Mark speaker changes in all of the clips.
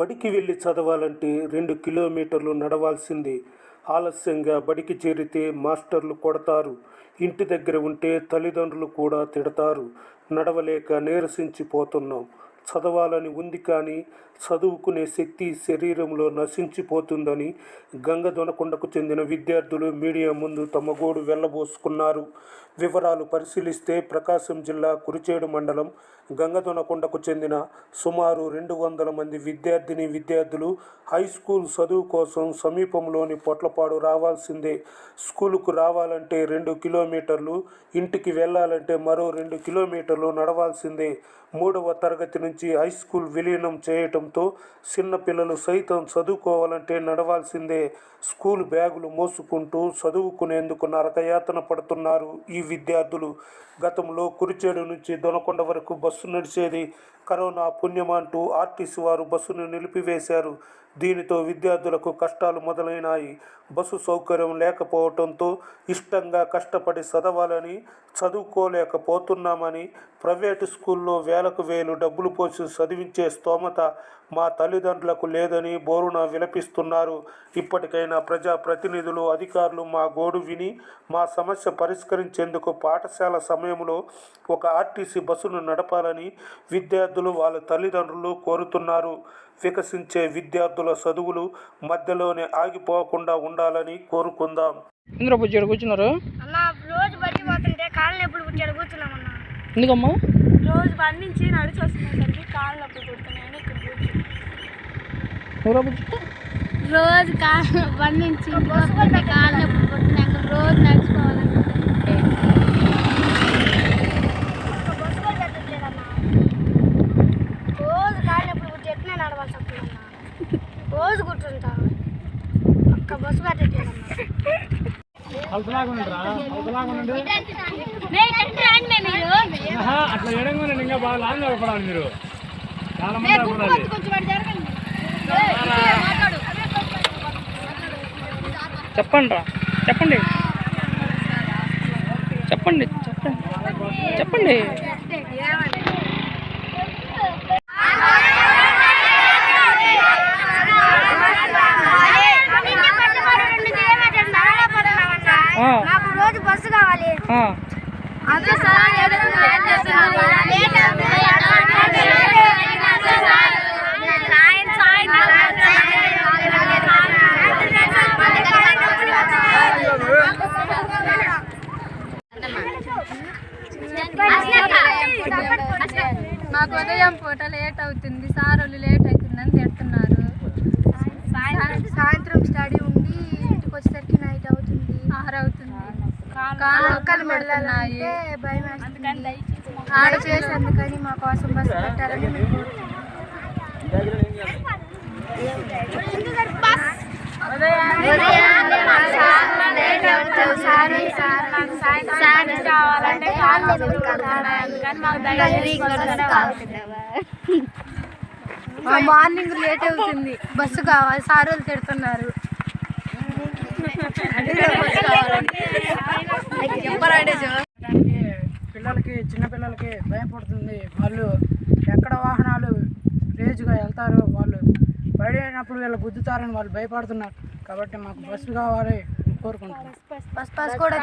Speaker 1: బడికి వెళ్ళి చదవాలంటే రెండు కిలోమీటర్లు నడవాల్సింది. ఆలస్యంగా బడికి చేరితే మాస్టర్లు కొడతారు. ఇంటి దగ్గర ఉంటే తల్లిదండ్రులు కూడా తిడతారు. నడవలేక నీరసించిపోతున్నాం. చదవాలని ఉంది కానీ చదువుకునే శక్తి శరీరంలో నశించిపోతుందని గంగదొనకొండకు చెందిన విద్యార్థులు మీడియా ముందు తమ గోడు వెళ్ళబోసుకున్నారు. వివరాలు పరిశీలిస్తే ప్రకాశం జిల్లా కురిచేడు మండలం గంగదొనకొండకు చెందిన సుమారు రెండు వందల మంది విద్యార్థిని విద్యార్థులు హై స్కూల్ చదువు కోసం సమీపంలోని పొట్లపాడు రావాల్సిందే. స్కూలుకు రావాలంటే రెండు కిలోమీటర్లు ఇంటికి వెళ్ళాలంటే మరో రెండు కిలోమీటర్లు నడవాల్సిందే. మూడవ తరగతి నుంచి హై స్కూల్ విలీనం చేయటంతో చిన్నపిల్లలు సైతం చదువుకోవాలంటే నడవాల్సిందే. స్కూల్ బ్యాగులు మోసుకుంటూ చదువుకునేందుకు నరకయాతన పడుతున్నారు ఈ విద్యార్థులు. గతంలో కురిచేడు నుంచి దొనకొండ వరకు బస్సు నడిచేది కరోనా పుణ్యమంటూ ఆర్టీసీ వారు బస్సును నిలిపివేశారు. దీనితో విద్యార్థులకు కష్టాలు మొదలైనాయి. బస్సు సౌకర్యం లేకపోవడంతో ఇష్టంగా కష్టపడి చదవాలని చదువుకోలేకపోతున్నామని ప్రైవేటు స్కూల్లో వేలకు వేలు డబ్బులు పోసి చదివించే స్తోమత మా తల్లిదండ్రులకు లేదని బోరున విలపిస్తున్నారు. ఇప్పటికైనా ప్రజాప్రతినిధులు అధికారులు మా గోడు విని మా సమస్య పరిష్కరించేందుకు పాఠశాల సమయంలో ఒక ఆర్టీసీ బస్సును నడపాలని విద్యార్థులు వాళ్ళ తల్లిదండ్రులు కోరుతున్నారు. వికసించే విద్యార్థుల చదువులు మధ్యలోనే ఆగిపోకుండా ఉండాలని కోరుకుందాం.
Speaker 2: ఇంద్ర బుజ్జాడు కూర్చున్నారు?
Speaker 3: అన్న రోజు బట్టి పోతుంటే కాళ్ళు నొప్పులు పుట్టాడు కూర్చున్నామన్న
Speaker 2: ఎందుకమ్మా?
Speaker 3: రోజు బండి నుంచి నడిచి వస్తున్నసరికి కాళ్ళు నొప్పులు పుడుతున్నాయని ఇక్కడ కూర్చున్నాం.
Speaker 4: రోజు కాళ్ళు బండి నుంచి కాళ్ళు నొప్పులు పుట్టినాక రోజు నడుచుకోవాలనుకుంటున్నాను
Speaker 3: ఒక బస్సు కూడా పెట్టట్లేదన్న రోజు కాళ్ళు నొప్పులు పుట్టి ఎట్నే నడవాల్సి వస్తుందన్న రోజు ఒక్క బస్సు
Speaker 5: అట్లా ఎడంగా ఇంకా బాగా లాంగ్ పడాలి మీరు చాలా మంది పడాలి
Speaker 2: చెప్పండి రా చెప్పండి చెప్పండి చెప్పండి చెప్పండి ఆ.
Speaker 3: నాకు రోజు బస్సు కావాలి
Speaker 2: ఆ,
Speaker 3: అదే సార్
Speaker 4: మాకు ఉదయం పూట లేట్ అవుతుంది. సార్ వాళ్ళు లేట్ అవుతుందని తిడుతున్నారు.
Speaker 3: సాయంత్రం స్టడీ ఉండి ఇంటికి వచ్చేసరికి నైట్ అవుతుంది
Speaker 4: ఆరు అవుతుంది ఒక్కలు పెడుతున్నాయి
Speaker 3: చేసి అందుకని మా కోసం బస్సు పెట్టాలని మార్నింగ్ లేట్ అవుతుంది బస్సు కావాలి సార్ వాళ్ళు తిడుతున్నారు
Speaker 6: పిల్లలకి చిన్న పిల్లలకి భయపడుతుంది వాళ్ళు ఎక్కడ వాహనాలు రేజుగా వెళ్తారో వాళ్ళు పడినప్పుడు వీళ్ళు గుద్దుతారని వాళ్ళు భయపడుతున్నారు. కాబట్టి మాకు బస్సు కావాలి కోరుకుంటున్నాం.
Speaker 3: బస్ పాస్ కూడా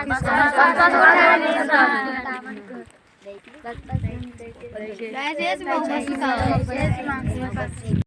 Speaker 4: దయచేసి మాకు బస్సు కావాలి.